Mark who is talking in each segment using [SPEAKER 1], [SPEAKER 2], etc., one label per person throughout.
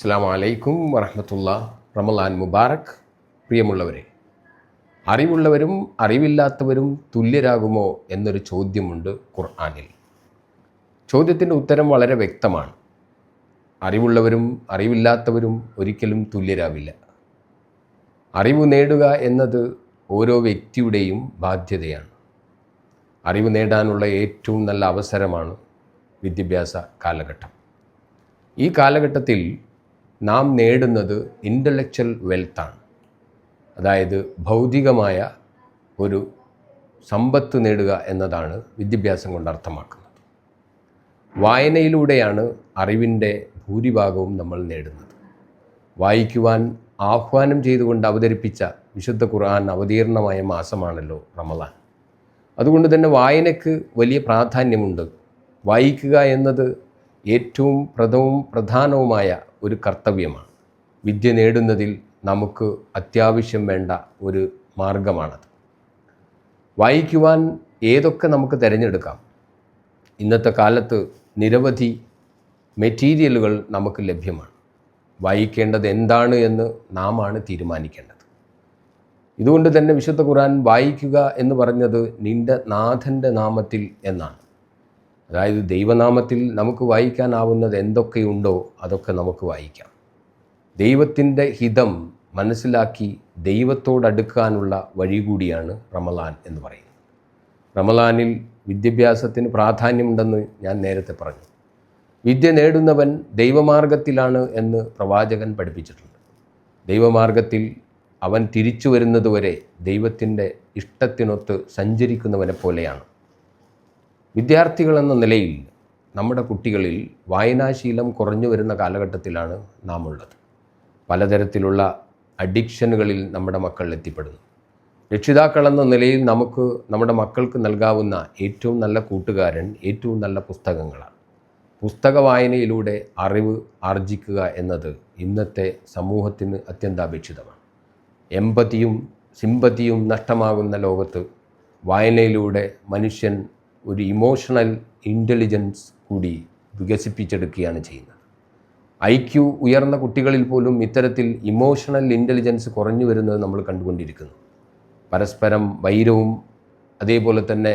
[SPEAKER 1] അസ്സാം വലൈക്കും വറഹമത്തുള്ള. റമലാൻ മുബാറക്. പ്രിയമുള്ളവരെ അറിവുള്ളവരും അറിവില്ലാത്തവരും തുല്യരാകുമോ എന്നൊരു ചോദ്യമുണ്ട് ഖുർആാനിൽ. ചോദ്യത്തിന്റെ ഉത്തരം വളരെ വ്യക്തമാണ്. അറിവുള്ളവരും അറിവില്ലാത്തവരും ഒരിക്കലും തുല്യരാവില്ല. അറിവ് നേടുക എന്നത് ഓരോ വ്യക്തിയുടെയും ബാധ്യതയാണ്. അറിവ് നേടാനുള്ള ഏറ്റവും നല്ല അവസരമാണ് വിദ്യാഭ്യാസ കാലഘട്ടം. ഈ കാലഘട്ടത്തിൽ നാം നേടുന്നത് ഇന്റലക്ച്വൽ വെൽത്താണ് അതായത് ഭൗതികമായ ഒരു സമ്പത്ത് നേടുക എന്നതാണ് വിദ്യാഭ്യാസം കൊണ്ട് അർത്ഥമാക്കുന്നത്. വായനയിലൂടെയാണ് അറിവിന്റെ ഭൂരിഭാഗവും നമ്മൾ നേടുന്നത്. വായിക്കുവാൻ ആഹ്വാനം ചെയ്തുകൊണ്ട് അവതരിപ്പിച്ച വിശുദ്ധ ഖുർആൻ അവതീർണമായ മാസമാണല്ലോ റമദാൻ. അതുകൊണ്ട് തന്നെ വായനയ്ക്ക് വലിയ പ്രാധാന്യമുണ്ട്. വായിക്കുക എന്നത് ഏറ്റവും പ്രഥവും പ്രധാനവുമായ ഒരു കർത്തവ്യമാണ്. വിദ്യ നേടുന്നതിൽ നമുക്ക് അത്യാവശ്യം വേണ്ട ഒരു മാർഗമാണത്. വായിക്കുവാൻ ഏതൊക്കെ നമുക്ക് തിരഞ്ഞെടുക്കാം? ഇന്നത്തെ കാലത്ത് നിരവധി മെറ്റീരിയലുകൾ നമുക്ക് ലഭ്യമാണ്. വായിക്കേണ്ടത് എന്താണ് എന്ന് നാമാണ് തീരുമാനിക്കേണ്ടത്. ഇതുകൊണ്ട് തന്നെ വിശുദ്ധ ഖുർആൻ വായിക്കുക എന്ന് പറഞ്ഞത് നിന്റെ നാഥന്റെ നാമത്തിൽ എന്നാണ്. അതായത് ദൈവനാമത്തിൽ നമുക്ക് വായിക്കാനാവുന്നത് എന്തൊക്കെയുണ്ടോ അതൊക്കെ നമുക്ക് വായിക്കാം. ദൈവത്തിന്റെ ഹിതം മനസ്സിലാക്കി ദൈവത്തോടടുക്കാനുള്ള വഴി കൂടിയാണ് റമലാൻ എന്ന് പറയുന്നത്. റമലാനിൽ വിദ്യാഭ്യാസത്തിന് പ്രാധാന്യമുണ്ടെന്ന് ഞാൻ നേരത്തെ പറഞ്ഞു. വിദ്യ നേടുന്നവൻ ദൈവമാർഗത്തിലാണ് എന്ന് പ്രവാചകൻ പഠിപ്പിച്ചിട്ടുണ്ട്. ദൈവമാർഗത്തിൽ അവൻ തിരിച്ചു വരുന്നതുവരെ ദൈവത്തിന്റെ ഇഷ്ടത്തിനൊത്ത് സഞ്ചരിക്കുന്നവനെ പോലെയാണ്. വിദ്യാർത്ഥികൾ എന്ന നിലയിൽ നമ്മുടെ കുട്ടികളിൽ വായനാശീലം കുറഞ്ഞു വരുന്ന കാലഘട്ടത്തിലാണ് നാം ഉള്ളത് പലതരത്തിലുള്ള അഡിക്ഷനുകളിൽ നമ്മുടെ മക്കൾ എത്തിപ്പെടുന്നു. രക്ഷിതാക്കളെന്ന നിലയിൽ നമുക്ക് നമ്മുടെ മക്കൾക്ക് നൽകാവുന്ന ഏറ്റവും നല്ല കൂട്ടുകാരൻ ഏറ്റവും നല്ല പുസ്തകങ്ങളാണ്. പുസ്തക വായനയിലൂടെ അറിവ് ആർജിക്കുക എന്നത് ഇന്നത്തെ സമൂഹത്തിന് അത്യന്താപേക്ഷിതമാണ്. എമ്പതിയും സിമ്പതിയും നഷ്ടമാകുന്ന ലോകത്ത് വായനയിലൂടെ മനുഷ്യൻ ഒരു ഇമോഷണൽ ഇന്റലിജൻസ് കൂടി വികസിപ്പിച്ചെടുക്കുകയാണ് ചെയ്യുന്നത്. ഐ ക്യു ഉയർന്ന കുട്ടികളിൽ പോലും ഇത്തരത്തിൽ ഇമോഷണൽ ഇന്റലിജൻസ് കുറഞ്ഞു വരുന്നത് നമ്മൾ കണ്ടുകൊണ്ടിരിക്കുന്നു. പരസ്പരം വൈരവും അതേപോലെ തന്നെ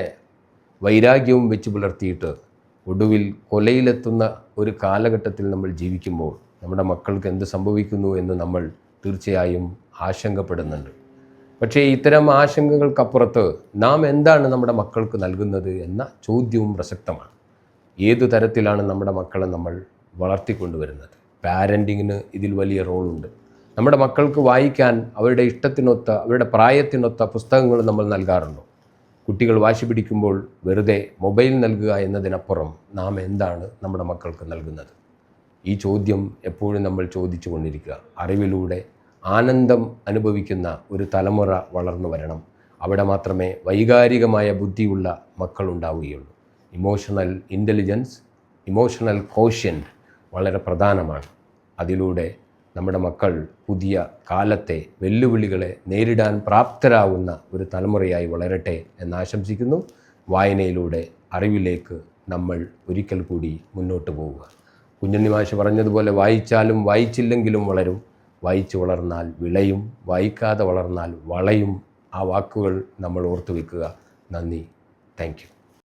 [SPEAKER 1] വൈരാഗ്യവും വെച്ച് പുലർത്തിയിട്ട് ഒടുവിൽ കൊലയിലെത്തുന്ന ഒരു കാലഘട്ടത്തിൽ നമ്മൾ ജീവിക്കുമ്പോൾ നമ്മുടെ മക്കൾക്ക് എന്ത് സംഭവിക്കുന്നു എന്ന് നമ്മൾ തീർച്ചയായും ആശങ്കപ്പെടുന്നുണ്ട്. പക്ഷേ ഇത്തരം ആശങ്കകൾക്കപ്പുറത്ത് നാം എന്താണ് നമ്മുടെ മക്കൾക്ക് നൽകുന്നത് എന്ന ചോദ്യവും പ്രസക്തമാണ്. ഏതു തരത്തിലാണ് നമ്മുടെ മക്കളെ നമ്മൾ വളർത്തിക്കൊണ്ടുവരുന്നത്? പാരന്റിങ്ങിന് ഇതിൽ വലിയ റോളുണ്ട്. നമ്മുടെ മക്കൾക്ക് വായിക്കാൻ അവരുടെ ഇഷ്ടത്തിനൊത്ത അവരുടെ പ്രായത്തിനൊത്ത പുസ്തകങ്ങൾ നമ്മൾ നൽകാറുണ്ടോ. കുട്ടികൾ വാശി പിടിക്കുമ്പോൾ വെറുതെ മൊബൈൽ നൽകുക എന്നതിനപ്പുറം നാം എന്താണ് നമ്മുടെ മക്കൾക്ക് നൽകുന്നത്? ഈ ചോദ്യം എപ്പോഴും നമ്മൾ ചോദിച്ചു കൊണ്ടിരിക്കുക അറിവിലൂടെ ആനന്ദം അനുഭവിക്കുന്ന ഒരു തലമുറ വളർന്നു വരണം. അവിടെ മാത്രമേ വൈകാരികമായ ബുദ്ധിയുള്ള മക്കളുണ്ടാവുകയുള്ളൂ ഇമോഷണൽ ഇന്റലിജൻസ് ഇമോഷണൽ കോഷ്യന്റ് വളരെ പ്രധാനമാണ്. അതിലൂടെ നമ്മുടെ മക്കൾ പുതിയ കാലത്തെ വെല്ലുവിളികളെ നേരിടാൻ പ്രാപ്തരാകുന്ന ഒരു തലമുറയായി വളരട്ടെ എന്ന് ആശംസിക്കുന്നു. വായനയിലൂടെ അറിവിലേക്ക് നമ്മൾ ഒരിക്കൽ കൂടി മുന്നോട്ട് പോവുക. കുഞ്ഞുണ്ണി മാഷ് പറഞ്ഞതുപോലെ വായിച്ചാലും വായിച്ചില്ലെങ്കിലും വളരും. വായിച്ചു വളർന്നാൽ വിളയും വായിക്കാതെ വളർന്നാൽ വളയും ആ വാക്കുകൾ നമ്മൾ ഓർത്തു വയ്ക്കുക നന്ദി. താങ്ക്